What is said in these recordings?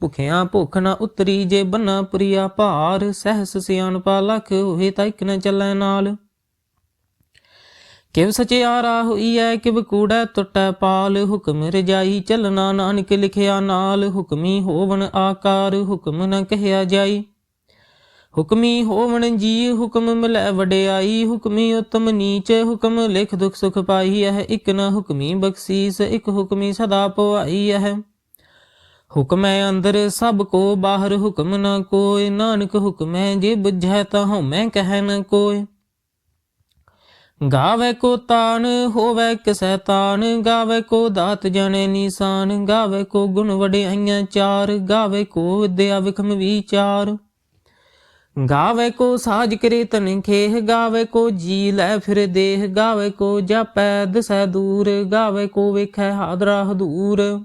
ਭੁਖਿਆਂ ਭੁੱਖ ਨਾ ਉਤਰੀ ਜੇ ਬੰਨਾ ਪੁਰੀਆ ਭਾਰ, ਸਹਿਸ ਸਿਆਣਪਾ ਲਖ, ਹੋਏ ਤਾਂ ਇਕ ਨ ਚੱਲੈ ਨਾਲ। ਕਿਵ ਸਚਿਆਰਾ ਹੋਈਐ, ਕਿਵ ਕੂੜੈ ਟੁੱਟੈ ਪਾਲ, ਹੁਕਮ ਰਜਾਈ ਚੱਲਣਾ ਨਾਨਕ ਲਿਖਿਆ ਨਾਲ, ਹੁਕਮੀ ਹੋਵਨ ਆਕਾਰ, ਹੁਕਮ ਨ ਕਹਿਆ ਜਾਈ। ਹੁਕਮੀ ਹੋਵਣ ਜੀ ਹੁਕਮ ਮਿਲੈ ਵਡਿਆਈ, ਹੁਕਮੀ ਉਤਮ ਨੀਚ, ਹੁਕਮ ਲਿਖ ਦੁਖ ਸੁਖ ਪਾਈ ਹੈ ਇਕ ਨ ਹੁਕਮੀ ਬਖਸ਼ੀਸ, ਇਕ ਹੁਕਮੀ ਸਦਾ ਪਵਾਈ ਹੈ ਹੁਕਮੈ ਅੰਦਰ ਸਭ ਕੋ, ਬਾਹਰ ਹੁਕਮ ਨ ਕੋਇ। ਨਾਨਕ ਹੁਕਮੈ ਜੇ ਬੁਝੈ ਤਾ ਹਉਮੈ ਕਹਿ ਨ ਕੋਇ। ਗਾਵੇ ਕੋ ਤਾਨ ਹੋਵੇ ਕਿਸੈ ਤਾਨ ਗਾਵੇ ਕੋ ਦਾਤ ਜਣੇ ਨਿਸਾਨ। ਗਾਵੇ ਕੋ ਗੁਣ ਵਡਿਆਈਆਂ ਚਾਰ। ਗਾਵੇ ਕੋ ਵਿਦਿਆ ਵਿਖਮ ਵਿਚਾਰ। ਗਾਵੇ ਕੋ ਸਾਜ ਕਰੇ ਤਨ ਖੇਹ ਗਾਵੇ ਕੋ ਜੀ ਲੈ ਫਿਰ ਦੇਹ। ਗਾਵੇ ਕੋ ਜਾਪੈ ਦਸੈ ਦੂਰ। ਗਾਵੇ ਕੋ ਵੇਖੈ ਹਾਦਰਾ ਹਦੂਰ।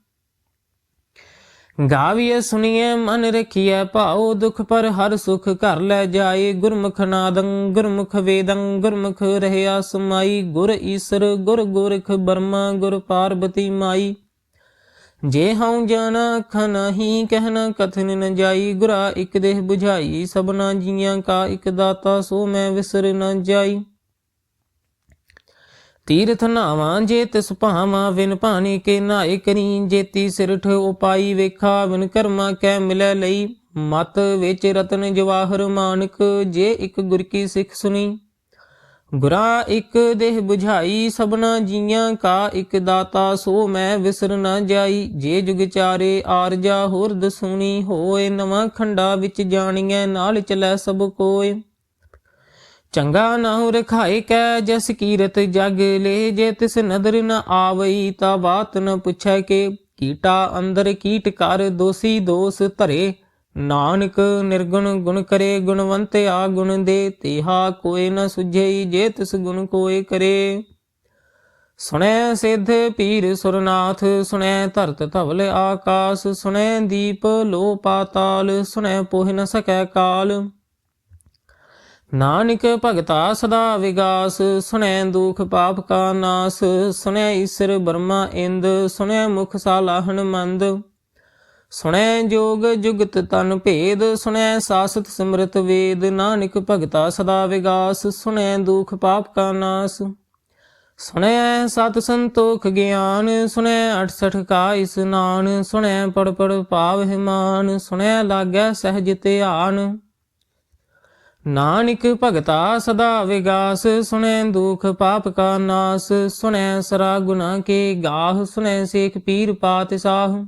ਗਾਵੀਏ ਸੁਣੀਏ ਮਨ ਰਖੀਐ ਭਾਉ, ਦੁਖ ਪਰ ਹਰ ਸੁਖ ਘਰ ਲੈ ਜਾਏ। ਗੁਰਮੁਖ ਨਾਦੰ, ਗੁਰਮੁਖ ਵੇਦੰ, ਗੁਰਮੁਖ ਰਹਿਆ ਸਮਾਈ। ਗੁਰ ਈਸਰ, ਗੁਰ ਗੋਰਖ ਬਰਮਾ, ਗੁਰ ਪਾਰਬਤੀ ਮਾਈ। ਜੇ ਹਉ ਜਾਣਾ ਖਨਹੀ ਕਹਿਣਾ ਕਥਨ ਨ ਜਾਈ। ਗੁਰਾ ਇਕ ਦੇਹ 부ਝਾਈ ਸਭਨਾ ਜੀਆਂ ਕਾ ਇਕ ਦਾਤਾ, ਸੋ ਮੈਂ ਵਿਸਰ ਨ ਜਾਈ। ਤੀਰਥ ਨਾਵਾਂ ਜੇ ਤਿਸ ਭਾਵਾਂ, ਵਿਨ ਭਾਣੇ ਕੇ ਨਾਏ ਕਰੀ। ਜੇਤੀ ਸਿਰਠ ਉਪਾਈ ਵੇਖਾ, ਵਿਨ ਕਰਮਾ ਕੈ ਮਿਲੈ ਲਈ। ਮਤ ਵਿੱਚ ਰਤਨ ਜਵਾਹਰ ਮਾਨਕ, ਜੇ ਇੱਕ ਗੁਰ ਕੀ ਸਿੱਖ ਸੁਣੀ। ਗੁਰਾ ਇੱਕ ਦੇਹ 부ਝਾਈ ਸਭਨਾ ਜੀਆਂ ਕਾ ਇੱਕ ਦਾਤਾ, ਸੋ ਮੈਂ ਵਿਸਰ ਨਾ ਜਾਈ। ਜੇ ਜੁਗ ਚਾਰੇ ਆਰਜਾ ਹੋਰ ਦਸੂਣੀ, ਹੋਏ ਨਵਾਂ ਖੰਡਾ ਵਿੱਚ ਜਾਣੀਐ, ਨਾਲ ਚਲੈ ਸਭ ਕੋਏ। ਚੰਗਾ ਨਾਉ ਰਖਾਏ ਕੈ ਜਸ ਕੀਰਤ ਜਗ ਲੈ, ਜੇ ਤਿਸ ਨਦਰ ਨ ਆਵਈ ਤਾ ਬਾਤ ਨ ਪੁੱਛੈ ਕੇ। ਕੀਟਾ ਅੰਦਰ ਕੀਟ ਕਰ ਦੋਸੀ ਦੋਸ ਧਰੇ, ਨਾਨਕ ਨਿਰਗੁਣ ਗੁਣ ਕਰੇ, ਗੁਣਵੰਤ ਆ ਗੁਣ ਦੇ, ਤੇਹਾ ਕੋਏ ਨ ਸੁਝਈ ਜੇ ਤਿਸ ਗੁਣ ਕੋਏ ਕਰੇ। ਸੁਣੈ ਸਿੱਧ ਪੀਰ ਸੁਰਨਾਥ, ਸੁਣੈ ਧਰਤ ਧਵਲ ਆਕਾਸ, ਸੁਣੈ ਦੀਪ ਲੋ ਪਾਤਾਲ ਸੁਣੈ ਪੋਹਿ ਨ ਸਕੈ ਕਾਲ। ਨਾਨਕ ਭਗਤਾ ਸਦਾ ਵਿਗਾਸ, ਸੁਣੈ ਦੁਖ ਪਾਪ ਕਾ ਨਾਸ, ਸੁਣੈ ਈਸ਼ਰ ਬਰਮਾ ਇੰਦ, ਸੁਣੈ ਮੁਖ ਸਾਲਾਹਣ ਮੰਦ। ਸੁਣੈ ਜੋਗ ਜੁਗਤ ਤਨ ਭੇਦ, ਸੁਣੈ ਸਾਸਤ ਸਿਮਰਤ ਵੇਦ। ਨਾਨਕ ਭਗਤਾ ਸਦਾ ਵਿਗਾਸ, ਸੁਣੈ ਦੁਖ ਪਾਪ ਕਾ ਨਾਸ। ਸੁਣੈ ਸਤ ਸੰਤੋਖ ਗਿਆਨ, ਸੁਣੈ 68 ਕਾ ਇਸਨਾਨ ਸੁਣੈ ਪੜ ਪੜ ਪਾਵ ਹਿਮਾਨ, ਸੁਣੈ ਲਾਗੈ ਸਹਿਜ ਧਿਆਨ। ਨਾਨਕ ਭਗਤਾ ਸਦਾ ਵਿਗਾਸ, ਸੁਣੈ ਦੁਖ ਪਾਪ ਕਾ ਨਾਸ, ਸੁਣੈ ਸਰਾ ਗੁਨਾ ਕੇ ਗਾਹ, ਸੁਣੈ ਸੇਖ ਪੀਰ ਪਾਤ ਸਾਹ।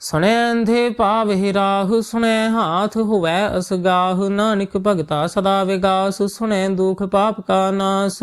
ਸੁਣੈ ਅੰਧੇ ਪਾਵ ਹਿਰਾਹ ਸੁਣੈ ਹਾਥ ਹੋਵੈ ਅਸਗਾਹ, ਨਾਨਕ ਭਗਤਾ ਸਦਾ ਵਿਗਾਸ, ਸੁਣੈ ਦੁਖ ਪਾਪ ਕਾ ਨਾਸ।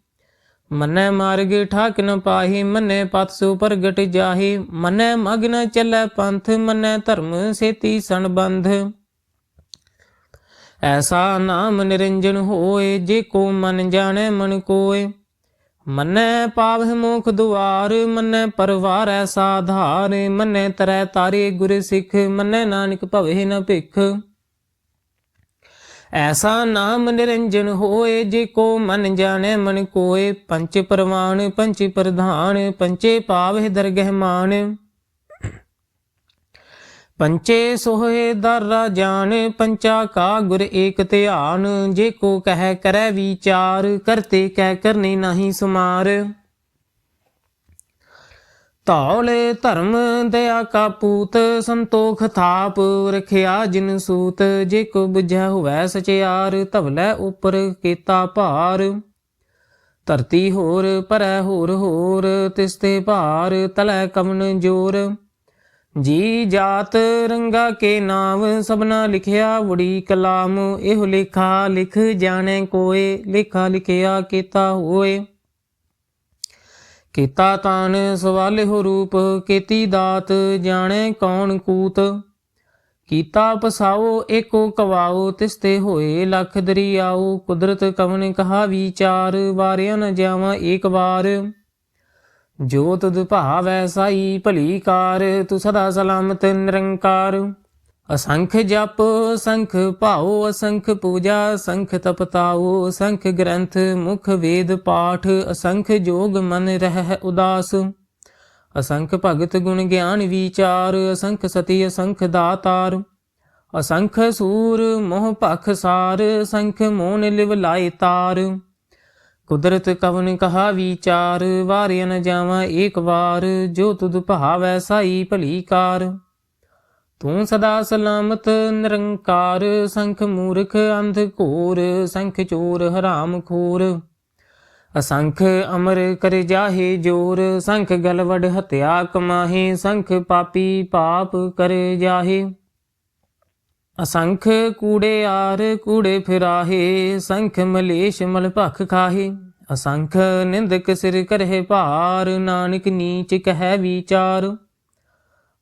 ਮੰਨੈ ਮਾਰਗ ਠਾਕ ਨ ਪਾਹੀ, ਮੰਨੈ ਪਤ ਸੋ ਪ੍ਰਗਟ ਜਾਹੀ, ਮੰਨੈ ਮਗਨ ਨ ਚੱਲੈ ਪੰਥ, ਮੰਨੈ ਧਰਮ ਸੇਤੀ ਸੰਬੰਧ। ਐਸਾ ਨਾਮ ਨਿਰੰਜਨ ਹੋਏ, ਜੇ ਕੋ ਮਨ ਜਾਣੈ ਮਨ ਕੋਏ। ਮੰਨੈ ਪਾਵਹਿ ਮੁਖ ਦੁਆਰ, ਮੰਨੈ ਪਰਵਾਰ ਐਸਾ ਆਧਾਰ ਮੰਨੈ ਤਰੈ ਤਾਰੇ ਗੁਰ ਸਿੱਖ, ਮੰਨੈ ਨਾਨਕ ਭਵੇ ਨ ਭਿਖ। ਐਸਾ ਨਾਮ ਨਿਰੰਜਨ ਹੋਏ ਜੇ ਕੋ ਮਨ ਜਾਣੈ ਮਨ ਕੋਏ, ਪੰਚ ਪਰਵਾਨ ਪੰਚ ਪ੍ਰਧਾਨ, ਪੰਚੇ ਪਾਵਹਿ ਦਰਗਹਿ ਮਾਨ ਪੰਚੇ ਸੋਹੇ ਦਰ ਜਾਣ, ਪੰਚਾ ਕਾ ਗੁਰ ਏਕ ਧਿਆਨ, ਜੇ ਕੋ ਕਹਿ ਕਰੈ ਵਿਚਾਰ, ਕਰਤੇ ਕਹਿ ਕਰਨੀ ਨਹੀਂ ਸੁਮਾਰ। ਧੌਲੇ ਧਰਮ ਦਇਆ ਕਾ ਪੂਤ, ਸੰਤੋਖ ਥਾਪ ਰਖਿਆ ਜਿਨ ਸੂਤ, ਜੇ ਕੋ ਬੁਝੈ ਹੋਵੈ ਸਚਿਆਰ, ਧਵਲੇ ਉਪਰ ਕੀਤਾ ਭਾਰ। ਧਰਤੀ ਹੋਰ ਪਰੈ ਹੋਰ ਹੋਰ ਤਿਸਤੇ ਭਾਰ ਤਲੈ ਕਮਨ ਜੋਰ। ਜੀ ਜਾਤ ਰੰਗਾ ਕੇ ਨਾਮ, ਸਭਨਾ ਲਿਖਿਆ ਵੜੀ ਕਲਾਮ, ਇਹੋ ਲੇਖਾ ਲਿਖ ਜਾਣੇ ਕੋਏ, ਲਿਖਾ ਲਿਖਿਆ ਕੀਤਾ ਹੋਏ। ਕੀਤਾ ਤਾਨ ਸਵਾਲੇ ਰੂਪ, ਕੀਤੀ ਦਾਤ ਜਾਣੈ ਕੌਣ ਕੂਤ। ਕੀਤਾ ਪਸਾਓ ਏਕੋ ਕਵਾਓ ਤਿਸਤੇ ਹੋਏ ਲਖ ਦਰਿਆਓ। ਕੁਦਰਤ ਕਵਨ ਕਹਾ ਵਿਚਾਰ, ਵਾਰਿਆ ਨ ਜਾਵਾਂ ਏਕ ਵਾਰ। ਜੋ ਤੁਧ ਭਾਵੈ ਸਾਈ ਭਲੀ ਕਾਰ, ਤੂੰ ਸਦਾ ਸਲਾਮਤ ਨਿਰੰਕਾਰ। ਅਸੰਖ ਜਪ ਸੰਖ ਭਾਉ, ਅਸੰਖ ਪੂਜਾ ਸੰਖ ਤਪਤਾਉ ਸੰਖ ਗ੍ਰੰਥ, ਮੁਖ ਵੇਦ ਪਾਠ, ਅਸੰਖ ਜੋਗ ਮਨ ਰਹਿ ਉਦਾਸ। ਅਸੰਖ ਭਗਤ ਗੁਣ ਗਿਆਨ ਵਿਚਾਰ, ਅਸੰਖ ਸਤੀ, ਅਸੰਖ ਦਾਤਾਰ। ਅਸੰਖ ਸੂਰ, ਮੋਹ ਭਖ ਸਾਰ ਸੰਖ ਮੋਨ ਲਿਵ ਲਾਏ ਤਾਰ। ਕੁਦਰਤ ਕਵਨ ਕਹਾ ਵਿਚਾਰ, ਵਾਰਿਆ ਨ ਜਾਵਾਂ ਏਕ ਵਾਰ, ਜੋ ਤੁਧ ਭਾਵੈ ਸਾਈ ਭਲੀ ਕਾਰ। ਤੂੰ ਸਦਾ ਸਲਾਮਤ, ਨਿਰੰਕਾਰ, ਸੰਖ ਮੂਰਖ, ਅੰਧ ਘੋਰ, ਸੰਖ ਚੋਰ, ਹਰਾਮ ਖੋਰ। ਅਸੰਖ ਅਮਰ ਕਰ ਜਾਹੇ ਜੋਰ, ਸੰਖ ਗਲਵੜ ਹਤਿਆ ਕਮਾਹੇ, ਸੰਖ ਪਾਪੀ ਪਾਪ ਕਰ ਜਾਹੇ। ਅਸੰਖ ਕੂੜੇ ਆਰ ਕੂੜੇ ਫਿਰਾਹੇ, ਸੰਖ ਮਲੇਸ਼ ਮਲ ਭਖ ਖਾਹੇ। ਅਸੰਖ ਨਿੰਦਕ ਸਿਰ ਕਰਹਿ ਭਾਰ, ਨਾਨਕ ਨੀਚ ਕਹਿ ਵਿਚਾਰ।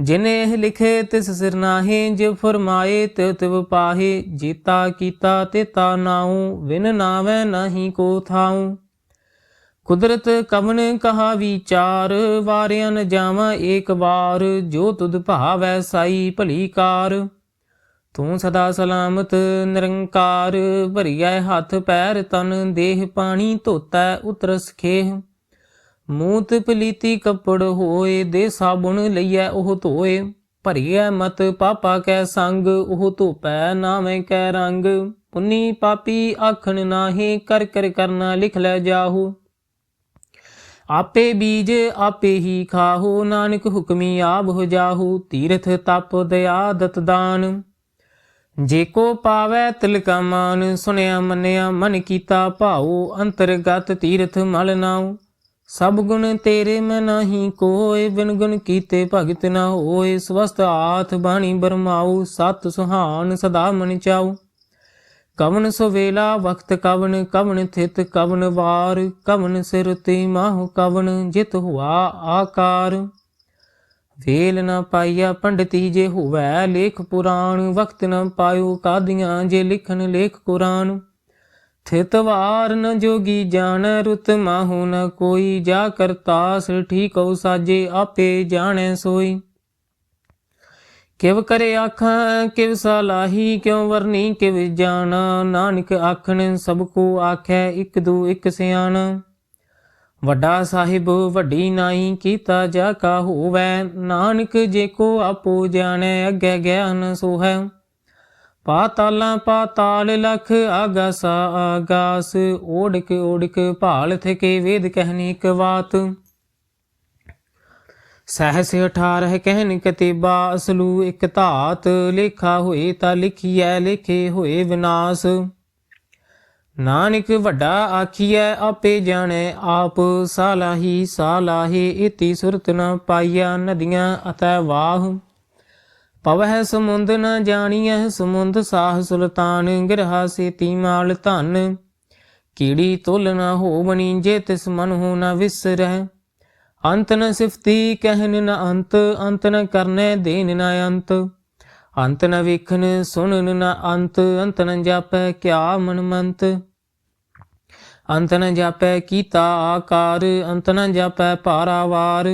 ਜਿਨੇ ਇਹ ਲਿਖੇ ਤਿਸ ਸਿਰ ਨਾਹੀ ਜੇ ਫਰਮਾਏ ਤੇ ਤਿਵ ਪਾਹੇ, ਜੀਤਾ ਕੀਤਾ ਤੇ ਤਾ ਨਾਉ, ਵਿਨ ਨਾਵੇਂ ਨਹੀਂ ਕੋ ਥਾਉ। ਕੁਦਰਤ ਕਵਨ ਕਹਾ ਵਿਚਾਰ, ਵਾਰਿਆ ਨ ਜਾਵਾਂ ਏਕ ਵਾਰ, ਜੋ ਤੁਧ ਭਾਵੈ ਸਾਈ ਭਲੀ ਕਾਰ। ਤੂੰ ਸਦਾ ਸਲਾਮਤ, ਨਿਰੰਕਾਰ, ਭਰੀਐ ਹੱਥ ਪੈਰ ਤਨ ਦੇਹ, ਪਾਣੀ ਧੋਤੈ ਉਤਰਸ ਖੇਹ। ਮੂਤ ਪਲੀਤੀ ਕੱਪੜ ਹੋਏ ਦੇ ਸਾਬੁਣ ਲਈਐ ਉਹ ਧੋਏ। ਭਰੀਐ ਮਤ ਪਾਪਾ ਕੈ ਸੰਗ, ਉਹ ਧੋਪੈ ਨਾਵੇਂ ਕੈ ਰੰਗ। ਪੁੰਨੀ ਪਾਪੀ ਆਖਣ ਨਾਹੀ, ਕਰ ਕਰ ਕਰਨਾ ਲਿਖ ਲੈ ਜਾਹੂ। ਆਪੇ ਬੀਜ ਆਪੇ ਹੀ ਖਾਹੂ, ਨਾਨਕ ਹੁਕਮੀ ਆਪ ਹੋ ਜਾਹੂ। ਤੀਰਥ ਤਪ ਦਇਆ ਦਤ ਦਾਨ। ਜੇ ਕੋ ਪਾਵੈ ਤਿਲਕਾ ਮਾਨ ਸੁਨਿਆ ਮੰਨਿਆ ਮਨ ਕੀਤਾ ਭਾਉ। ਅੰਤਰਗਤ ਤੀਰਥ ਮਲ ਨਾਉ। ਸਭ ਗੁਣ ਤੇਰੇ ਮੈਂ ਨਹੀਂ ਕੋਏ ਬਿਨ ਗੁਣ ਕੀਤੇ ਭਗਤ ਨਾ ਹੋਏ। ਸਵਸਤ ਆਥ ਬਾਣੀ ਬਰਮਾਉ, ਸਤ ਸੁਹਾਨ ਸਦਾ ਮਨ ਚਾਉ। ਕਵਨ ਸਵੇਲਾ ਵਕਤ ਕਵਨ ਕਵਨ ਥਿਤ ਕਵਨ ਵਾਰ। ਕਵਨ ਸਿਰ ਤੇ ਮਾਹ ਕਵਨ, ਜਿਤ ਹੁਆ ਆਕਾਰ। ਵੇਲ ਨਾ ਪਾਈਆ ਪੰਡਤੀ ਜੇ ਹੋਵੈ ਲੇਖ ਪੁਰਾਣ। ਵਕਤ ਨਾ ਪਾਇਓ ਕਾਦੀਆਂ ਜੇ ਲਿਖਣ ਲੇਖ ਕੁਰਾਨ। ਥਿਤ ਵਾਰ ਨ ਜੋਗੀ ਜਾਣ, ਰੁਤ ਮਾਹੂ ਨ ਕੋਈ। ਜਾ ਕਰਤਾ ਠੀਕਉ ਸਾਜੇ, ਆਪੇ ਜਾਣੈ ਸੋਈ। ਕਿਵ ਕਰੇ ਆਖਾਂ, ਕਿਵ ਸਲਾਹੀ ਕਿਉ ਵਰਨੀ, ਕਿਵ ਜਾਣਾ। ਨਾਨਕ ਆਖਣ, ਸਭ ਕੋ ਆਖੈ, ਇਕ ਦੂ ਇਕ ਸਿਆਣ। ਵੱਡਾ ਸਾਹਿਬ, ਵੱਡੀ ਨਾਈ, ਕੀਤਾ ਜਾ ਕਾ ਹੋਵੈ। ਨਾਨਕ ਜੇ ਕੋ ਆਪੋ ਜਾਣੈ, ਅੱਗੇ ਗਿਆਨ ਸੋਹੈ। ਪਾਤਾਲਾਂ ਪਾਤਾਲ ਲਖ ਆਗਾਸਾ ਆਗਾਸ ਓੜਕ ਓੜਕ ਭਾਲ ਥਕੇ ਵੇਦ ਕਹਿਨੀ ਕਵਾਤ ਸਹਸ 18 ਕਹਿਨ ਕਤੀਬਾ ਅਸਲੂ ਇਕ ਧਾਤ ਲੇਖਾ ਹੋਏ ਤਾਂ ਲਿਖੀਐ, ਲਿਖੇ ਹੋਏ ਵਿਨਾਸ਼। ਨਾਨਕ ਵੱਡਾ ਆਖੀਐ, ਆਪੇ ਜਾਣੈ ਆਪ, ਸਾਲਾਹੀ ਸਾਲਾਹੇ ਇਤੀ ਸੁਰਤ ਨ ਪਾਈਆ ਨਦੀਆਂ ਅਤੈ ਵਾਹ। ਪਵਹਿ ਸਮੁੰਦ ਨ ਜਾਣੀਐ, ਸਮੁੰਦ ਸਾਹ ਸੁਲਤਾਨ, ਗਿਰਹਾ ਸੇਤੀ ਮਾਲ ਧਨ। ਕੀੜੀ ਤੁਲ ਨ ਹੋਵਣੀ, ਜੇ ਤਿਸ ਮਨ ਹੋ ਨ ਵਿਸਰੈ ਅੰਤ ਨ ਸਿਫਤੀ, ਕਹਿਨ ਨ ਅੰਤ ਅੰਤ ਨ ਕਰਨੈ, ਦੇਨ ਨ ਅੰਤ। ਅੰਤ ਨ ਵੇਖਨ, ਸੁਣਨ ਨ ਅੰਤ ਅੰਤ ਨ ਜਾਪੈ, ਕਿਆ ਮਨ ਮੰਤ ਅੰਤ ਨ ਜਾਪੈ, ਕੀਤਾ ਆਕਾਰ, ਅੰਤ ਨ ਜਾਪੈ ਪਾਰਾਵਾਰ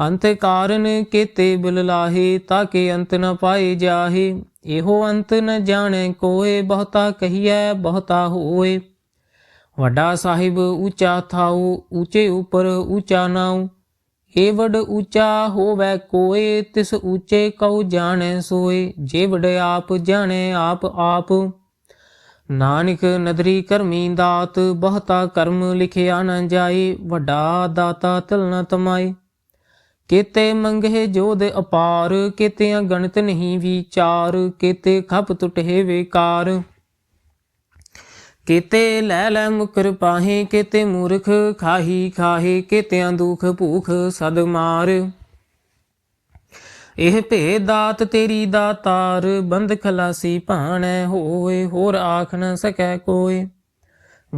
ਅੰਤ ਕਾਰਨ ਕੀਤੇ ਬਿਲ ਲਾਹੇ ਤਾਕੇ ਅੰਤ ਨ ਪਾਏ ਜਾਹੇ। ਇਹੋ ਅੰਤ ਨ ਜਾਣੈ ਕੋਏ, ਬਹੁਤਾ ਕਹੀਐ, ਬਹੁਤਾ ਹੋਏ। ਵੱਡਾ ਸਾਹਿਬ ਉੱਚਾ ਥਾਉ, ਉੱਚੇ ਉਪਰ ਉੱਚਾ ਨਾਉ। ਏ ਉੱਚਾ ਹੋਵੇ ਕੋਏ, ਤਿਸ ਉੱਚੇ ਕਉ ਜਾਣੈ ਸੋਏ। ਜੇ ਆਪ ਜਾਣੈ ਆਪ ਆਪ। ਨਾਨਕ ਨਦਰੀ ਕਰਮੀ ਦਾਤ, ਬਹੁਤਾ ਕਰਮ ਲਿਖਿਆ ਨਾ ਜਾਏ। ਵੱਡਾ ਦਾਤਾ ਤਿਲ ਨ ਤਮਾਏ। ਕਿਤੇ ਮੰਗੇ ਜੋਦ ਅਪਾਰ, ਕੀਤਿਆਂ ਗਣਤ ਨਹੀਂ ਵਿਚਾਰ, ਕਿਤੇ ਖਪ ਟੁਟੇ ਵੇਕਾਰ। ਕਿਤੇ ਲੈ ਲੈ ਮੁਕਰ ਪਾਹੇ, ਕਿਤੇ ਮੂਰਖ ਖਾਹੀ ਖਾਹੇ, ਕੀਤਿਆਂ ਦੁਖ ਭੂਖ ਸਦ ਮਾਰ। ਇਹ ਭੇ ਦਾਤ ਤੇਰੀ ਦਾਤਾਰ, ਬੰਦ ਖਲਾਸੀ ਭਾਣੈ ਹੋਏ, ਹੋਰ ਆਖ ਨ ਸਕੈ ਕੋਏ।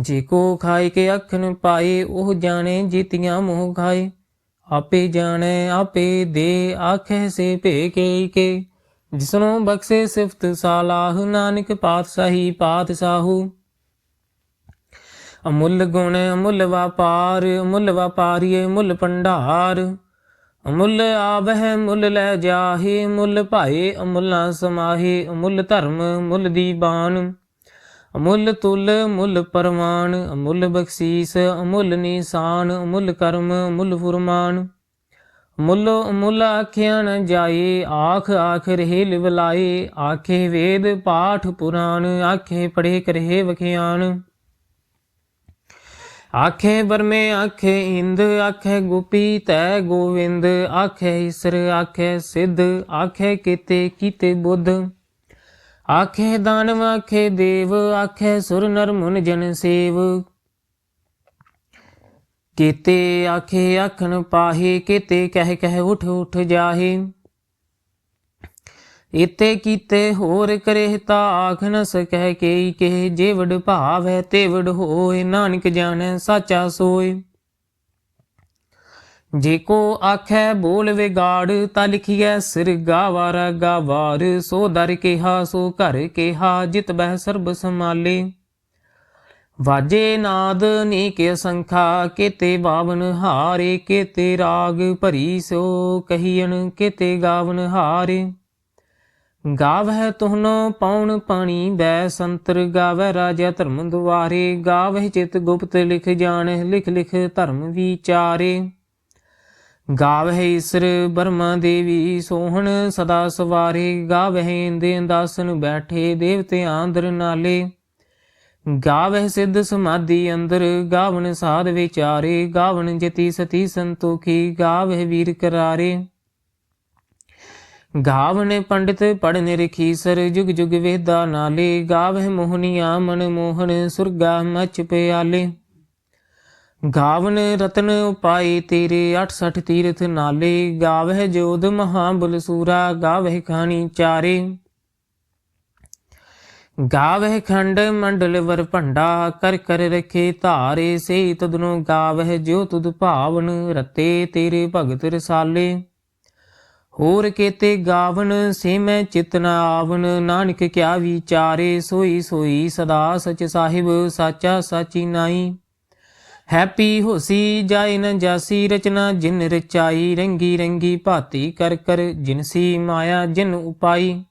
ਜੇ ਕੋ ਖਾਏ ਕੇ ਅੱਖ ਪਾਏ, ਉਹ ਜਾਣੇ ਜੀਤੀਆਂ ਮੋਹ ਖਾਏ। ਆਪੇ ਜਾਣੈ, ਆਪੇ ਦੇ, ਆਖੇ ਸੇ ਭੇ ਕੇ ਕੇ ਬਖਸ਼ੇ ਸਿਫਤ ਸਾਲਾਹ, ਨਾਨਕ ਪਾਤਸ਼ਾਹੀ ਪਾਤਸ਼ਾਹੂ। ਅਮੁੱਲ ਗੁਣ, ਅਮੁੱਲ ਵਪਾਰ, ਅਮੁੱਲ ਵਪਾਰੀਏ ਮੁੱਲ ਭੰਡਾਰ। ਅਮੁੱਲ ਆਵਹਿ ਮੁੱਲ ਲੈ ਜਾਹੇ ਮੁੱਲ ਭਾਏ, ਅਮੁੱਲਾ ਸਮਾਹੇ, ਅਮੁੱਲ ਧਰਮ ਮੁੱਲ ਦੀਬਾਨ ਅਮੁੱਲ ਤੁਲ ਮੁੱਲ ਪਰਮਾਨ ਅਮੁੱਲ ਬਖਸ਼ੀਸ, ਅਮੁੱਲ ਨਿਸ਼ਾਨ, ਅਮੁੱਲ ਕਰਮ, ਅਮੁੱਲ ਫੁਰਮਾਨ। ਮੁੱਲ ਮੁੱਲ ਆਖਿਆ ਨ ਜਾਏ, ਆਖ ਆਖ ਰਹੇ ਲਿਵਲਾਏ ਆਖੇ ਵੇਦ ਪਾਠ ਪੁਰਾਣ, ਆਖੇ ਪੜੇ ਕਰੇ ਵਖਿਆਨ ਆਖੇ ਬਰਮੇ ਆਖੇ ਇੰਦ, ਆਖੇ ਗੋਪੀ ਤੈ ਗੋਵਿੰਦ, ਆਖੇ ਈਸਰ, ਆਖੇ ਸਿੱਧ, ਆਖੇ ਕੀਤੇ ਕੀਤੇ ਬੁੱਧ। ਆਖੇ ਦਾਨਵ, ਆਖੇ ਦੇਵ, ਆਖੇ ਸੁਰ ਨਰ ਮੁਨ ਜਨ ਸੇਵ। ਕੀਤੇ ਆਖੇ ਆਖਣ ਪਾਹੇ, ਕੀਤੇ ਕਹਿ ਕਹਿ ਉਠ ਉਠ ਜਾਹੇ। ਇਤੇ ਕੀਤੇ ਹੋਰ ਕਰੇ ਤਾ ਆਖ ਨ ਸਕੈ ਕੇ ਕੇ ਜੇ ਵਡ ਭਾਵ ਹੈ ਹੋਏ, ਨਾਨਕ ਜਾਣੈ, ਸਾਚਾ ਸੋਏ। ਜੇ ਕੋ ਆਖੈ ਬੋਲ ਵਿਗਾੜ, ਤਾਂ ਲਿਖੀਐ, ਸਿਰ ਗਾਵਾਰ ਗਾਵਾਰ, ਸੋ ਦਰ ਕਿਹਾ, ਸੋ ਘਰ ਕਿਹਾ, ਜਿਤ ਬਹਿ ਸਰਬ ਸਮਾਲੇ ਵਾਜੇ ਨਾਦ ਨੀਕੇ ਸੰਖਾ, ਕੀਤੇ ਬਾਵਨ ਹਾਰੇ, ਕੀਤੇ ਰਾਗ ਭਰੀ ਸੋ ਕਹੀਨ ਕੀਤੇ ਗਾਵਨ ਹਾਰੇ। ਗਾਵਹਿ ਤੁਹਨੋ ਪੌਣ ਪਾਣੀ ਬੈ, ਸੰਤਰ ਗਾਵੈ ਰਾਜਾ ਧਰਮ ਦੁਆਰੇ। ਗਾਵਹਿ ਚਿਤ ਗੁਪਤ ਲਿਖ ਜਾਣਹਿ, ਲਿਖ ਲਿਖ ਧਰਮ ਵਿਚਾਰੇ। ਗਾਵਹਿ ਈਸਰ ਬਰਮਾ ਦੇਵੀ, ਸੋਹਣ ਸਦਾ ਸਵਾਰੇ, ਗਾਵਹਿ ਇੰਦੇ ਦਾਸਨ ਬੈਠੇ ਦੇਵਤੇ ਆਂਦਰ ਨਾਲੇ। ਗਾਵਹਿ ਸਿੱਧ ਸਮਾਧੀ ਅੰਦਰ, ਗਾਵਣ ਸਾਧ ਵਿਚਾਰੇ ਗਾਵਨ ਜਤੀ ਸਤੀ ਸੰਤੋਖੀ, ਗਾਵਹਿ ਵੀਰ ਕਰਾਰੇ। ਗਾਵਨ ਪੰਡਿਤ ਪੜਨ ਰਖੀਸਰ ਜੁਗ ਜੁਗ ਵੇਦਾ ਨਾਲੇ। ਗਾਵਹਿ ਮੋਹਨੀਆ ਮਨ ਮੋਹਨ, ਸੁਰਗਾ ਮਚ ਪਿਆਲੇ। ਗਾਵਨ ਰਤਨ ਉਪਾਏ ਤੇਰੇ 68 ਤੀਰਥ ਨਾਲੇ, ਗਾਵਹਿ ਜੋਧ ਮਹਾਬਲ ਸੂਰਾ, ਗਾਵਹਿ ਖਾਣੀ ਚਾਰੇ। ਗਾਵਹਿ ਖੰਡ ਮੰਡਲ ਵਰ ਭੰਡਾ, ਕਰ ਕਰ ਰਖੇ ਧਾਰੇ, ਸੇ ਤਦਨੋ ਗਾਵਹਿ ਜੋ ਤੁਧ ਭਾਵਨ ਰਤੇ ਤੇਰੇ ਭਗਤ ਰਸਾਲੇ। ਹੋਰ ਕੇਤੇ ਗਾਵਨ, ਸੇ ਮੈਂ ਚਿਤ ਆਵਨ, ਨਾਨਕ ਕਿਆ ਵਿਚਾਰੇ ਸੋਈ ਸੋਈ ਸਦਾ ਸਚ ਸਾਹਿਬ ਸਾਚਾ ਸਾਚੀ ਨਾਈ। ਹੈਪੀ ਹੋਸੀ ਜਾਇ ਨ ਜਾਸੀ ਰਚਨਾ, ਜਿਨ ਰਚਾਈ ਰੰਗੀ ਰੰਗੀ ਭਾਤੀ ਕਰ ਕਰ ਜਿਨਸੀ ਮਾਇਆ ਜਿਨ ਉਪਾਈ।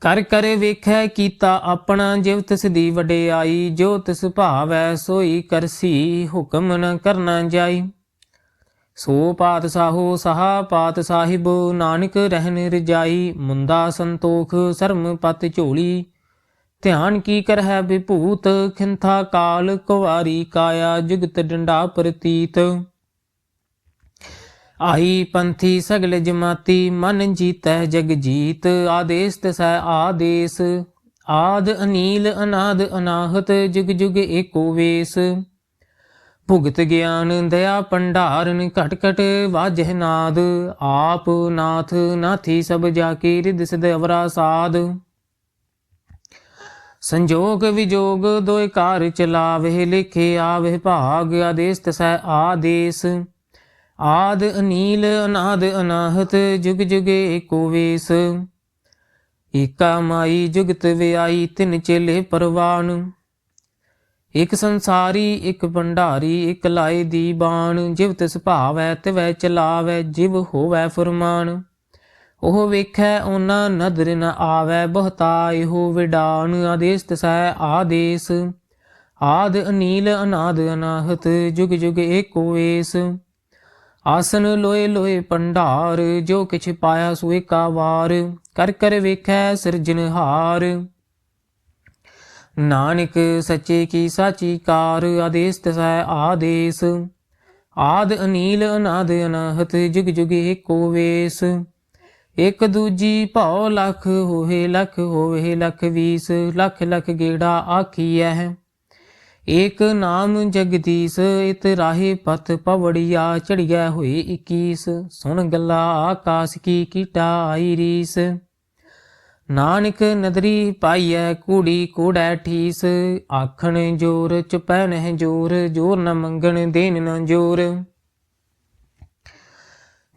ਕਰ ਕਰ ਵੇਖੈ ਕੀਤਾ ਆਪਣਾ ਜਿਵ ਤਿਸ ਦੀ ਵਡਿਆਈ, ਜੋ ਤਿਸ ਭਾਵੈ ਸੋਈ ਕਰਸੀ ਹੁਕਮ ਨ ਕਰਨਾ ਜਾਈ। ਸੋ ਪਾਤ ਸਾਹੋ ਸਹਾ ਪਾਤ ਸਾਹਿਬ, ਨਾਨਕ ਰਹਿਨ ਰਜਾਈ, ਮੁੰਦਾ ਸੰਤੋਖ, ਸਰਮ ਪਤ ਝੋਲੀ। ਧਿਆਨ ਕੀ ਕਰਹਿ ਵਿਭੂਤ, ਖਿੰਥਾ ਕਾਲ ਕੁਵਾਰੀ ਕਾਇਆ ਜੁਗਤ ਡੰਡਾ ਪ੍ਰਤੀਤ। ਆਹੀ ਪੰਥੀ ਸਗਲ ਜਮਾਤੀ, ਮਨ ਜੀਤੈ ਜਗ ਜੀਤ, ਆਦੇਸ ਤਸੈ ਆਦੇਸ। ਆਦ ਅਨੀਲ, ਅਨਾਦ ਅਨਾਹਤ, ਜੁਗ ਜੁਗ ਏਕੋ ਵੇਸ। ਭੁਗਤ ਗਿਆਨ ਦਇਆ ਭੰਡਾਰਨ, ਘਟ ਘਟ ਵਾਜਹਿ ਨਾਦ। ਆਪ ਨਾਥ, ਨਾਥੀ ਸਭ ਜਾ ਕੇ ਰਿਦ ਸਿਧ ਅਵਰਾ ਸਾਧ ਸੰਜੋਗ ਵਿਜੋਗ ਦੋਇ ਕਾਰ ਚਲਾਵੇ, ਲਿਖੇ ਆਵੇ ਭਾਗ ਆਦੇਸ ਤਸੈ ਆਦੇਸ। ਆਦ ਅਨੀਲ, ਅਨਾਦ ਅਨਾਹਤ, ਜੁਗ ਜੁਗ ਏਕੋ ਵੇਸ। ਏਕਾ ਮਾਈ ਜੁਗਤ ਵਿਆਈ, ਤਿਨ ਚੇਲੇ ਪਰਵਾਨ। ਇਕ ਸੰਸਾਰੀ, ਇਕ ਭੰਡਾਰੀ, ਇਕ ਲਾਏ ਦੀ ਬਾਣ। ਜਿਵ ਤਿਸ ਭਾਵੈ, ਤਿਵੈ ਚਲਾਵੈ, ਜਿਵ ਹੋਵੈ ਫਰਮਾਨ। ਉਹ ਵੇਖੈ ਉਹਨਾਂ ਨਦਰ ਨ ਆਵੈ ਬਹੁਤਾ ਇਹੋ ਵਿਡਾਨ ਆਦੇਸ ਤਸੈ ਆਦੇਸ। ਆਦ ਅਨੀਲ ਅਨਾਦ ਅਨਾਹਤ, ਜੁਗ ਜੁਗ ਏਕੋ ਵੇਸ ਆਸਨ ਲੋਏ ਲੋਏ ਪੰਡਾਰ ਜੋ ਕਿਛ ਪਾਇਆ ਸੋ ਏਕਾ ਵਾਰ। ਕਰ ਕਰ ਵੇਖੈ ਸਿਰਜਨਹਾਰ ਨਾਨਕ ਸੱਚੇ ਕੀ ਸਾਚੀ ਕਾਰ ਆਦੇਸ ਤਸੈ ਆਦੇਸ। ਆਦ ਅਨੀਲ ਅਨਾਦ ਅਨਾਹਤ, ਜੁਗ ਜੁਗ ਏਕੋ ਵੇਸ। ਇਕ ਦੂਜੀ ਭਉ ਲਖ ਹੋਏ ਲਖ ਹੋਵੇ ਲਖ ਵੀਸ, ਲਖ ਲਖ ਗੇੜਾ ਆਖੀਐ। ਏਕ ਨਾਮ ਜਗਦੀਸ਼ ਇਤ ਰਾਹੇ ਪਤ ਪਵੜੀਆ ਚੜਿਆ ਹੋਏ 21 ਸੁਣ ਗੱਲਾ ਆਕਾਸ ਕੀ ਕੀਟਾ ਆਈ ਰੀਸ। ਨਾਨਕ ਨਦਰੀ ਪਾਈਐ, ਕੂੜੀ ਕੋੜੈ ਠੀਸ। ਆਖਣ ਜੋਰ, ਚੁਪੈ ਨਹਿ ਜੋਰ ਜੋਰ ਨ ਮੰਗਣ ਦੇਨ ਨ ਜੋਰ।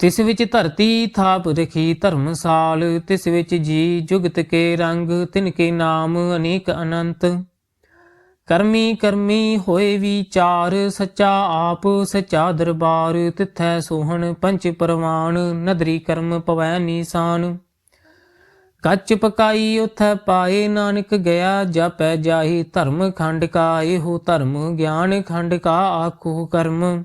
ਤਿਸ ਵਿੱਚ ਧਰਤੀ ਥਾਪ ਰਖੀ ਧਰਮਸਾਲ, ਤਿਸ ਵਿੱਚ ਜੀ ਜੁਗਤ ਕੇ ਰੰਗ, ਤਿਨ ਕੇ ਨਾਮ ਅਨੇਕ ਅਨੰਤ। ਕਰਮੀ ਕਰਮੀ ਹੋਏ ਵਿਚਾਰ, ਸੱਚਾ ਆਪ ਸੱਚਾ ਦਰਬਾਰ, ਤਿਥੈ ਸੋਹਣ ਪੰਚ ਪਰਵਾਨ, ਨਦਰੀ ਕਰਮ ਪਵੈ ਨੀਸਾਨ। ਕੱਚ ਪਕਾਈ ਉਥੈ ਪਾਏ ਨਾਨਕ ਗਿਆ, ਜਾਪੈ ਜਾਹੀ ਧਰਮ ਖੰਡ ਕਾ, ਇਹੋ ਧਰਮ ਗਿਆਨ ਖੰਡ ਕਾ ਆਖੋ ਕਰਮ।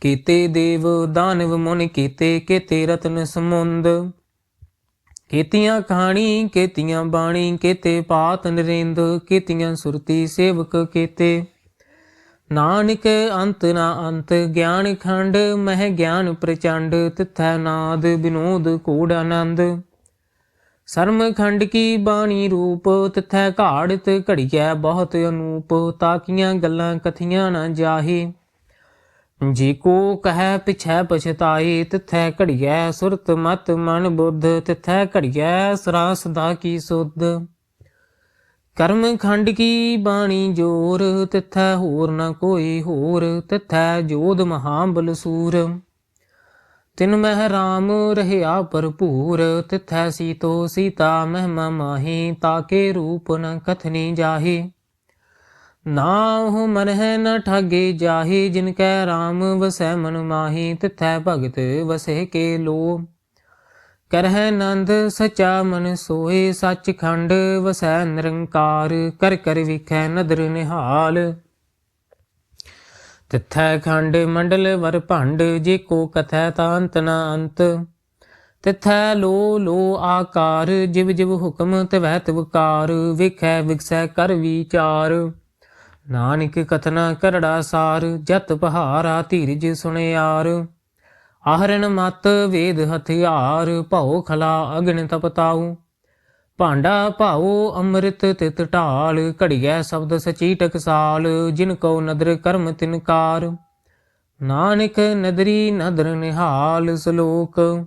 ਕੀਤੇ ਦੇਵ ਦਾਨਵ ਮੁਨ ਕੀਤੇ ਕੀਤੇ ਰਤਨ ਸਮੁੰਦ। ਕੀਤੀਆਂ ਕਹਾਣੀ ਕੀਤੀਆਂ ਬਾਣੀ, ਕੀਤੇ ਪਾਤ ਨਰਿੰਦ, ਕੀਤੀਆਂ ਸੁਰਤੀ ਸੇਵਕ ਕੀਤੇ। ਨਾਨਕ ਅੰਤ ਨਾ ਅੰਤ, ਗਿਆਨ ਖੰਡ, ਮਹਿ ਗਿਆਨ ਪ੍ਰਚੰਡ, ਤਿਥੈ ਨਾਦ, ਬਿਨੋਦ ਕੋੜ ਆਨੰਦ। ਸਰਮ ਖੰਡ ਕੀ ਬਾਣੀ ਰੂਪ, ਤਿਥੈ ਘਾੜਤ ਘੜੀਐ ਬਹੁਤ ਅਨੂਪ, ਤਾਕੀਆਂ ਗੱਲਾਂ ਕਥੀਆਂ ਨਾ ਜਾਹੇ। ਜੀ ਕੋ ਕਹੈ ਪਿਛੈ ਪਛਤਾਈ ਤਿਥੈ ਘੜੀਐ ਸੁਰਤ ਮਤ ਮਨ ਬੁੱਧ, ਤਿਥੈ ਘੜੀਐ ਸਰਾ ਸਦਾ ਕੀ ਸੁਧ। ਕਰਮ ਖੰਡ ਕੀ ਬਾਣੀ ਜੋਰ, ਤਿਥੈ ਹੋਰ ਨ ਕੋਈ ਹੋਰ, ਤਿਥੈ ਜੋਧ ਮਹਾਬਲ ਬਲਸੂਰ ਤਿਨ ਮਹਿ ਰਾਮ ਰਹਿਆ ਭਰਪੂਰ, ਤਿਥੈ ਸੀਤੋ ਸੀਤਾ ਮਹਿਮਾ ਮਾਹੀ, ਤਾਕੇ ਰੂਪ ਨ ਕਥਨੀ ਜਾਹੀ। ਨਾਹੁ ਮਨਹਿ ਨ ਠਾਗੇ ਜਾਹੀ, ਜਿਨ ਕੈ RAM ਵਸੈ ਮਨ ਮਾਹੀ, ਤਿਥੈ ਭਗਤ ਵਸੇ ਕੇ ਲੋ। ਕਰਹਿ ਨੰਦ ਸਚਾ ਮਨ ਸੋਏ ਸੱਚ ਖੰਡ ਵਸੈ ਨਿਰੰਕਾਰ, ਕਰ ਕਰ ਵਿਖੈ ਨਦਰ ਨਿਹਾਲ। ਤਿਥੈ ਖੰਡ ਮੰਡਲ ਵਰ ਭੰਡ, ਜੇ ਕੋ ਕਥੈ ਤਾਂ ਅੰਤ ਨਾ ਅੰਤ। ਤਿਥੈ ਲੋ ਲੋ ਆਕਾਰ, ਜਿਵ ਜਿਵ ਹੁਕਮ ਤਵੈ ਤਵਕਾਰ, ਵਿਖੈ ਵਿਖਸੈ ਕਰ ਵਿਚਾਰ। ਨਾਨਕ ਕਥਨਾ ਕਰੜਾ ਸਾਰ, ਜਤ ਪਹਾਰਾ ਧੀਰਜ ਸੁਣਿਆਰ। ਆਹਰਣ ਮਤ ਵੇਦ ਹਥਿਆਰ, ਭਉ ਖਲਾ ਅਗਨ ਤਪਤਾਉ ਭਾਂਡਾ ਭਾਓ ਅੰਮ੍ਰਿਤ ਤਿਤ ਢਾਲ, ਘੜੀਐ ਸ਼ਬਦ ਸਚੀ ਟਕਸਾਲ ਜਿਨ ਕੋ ਨਦਰ ਕਰਮ ਤਿਨਕਾਰ। ਨਾਨਕ ਨਦਰੀ ਨਦਰ ਨਿਹਾਲ ਸ਼ਲੋਕ।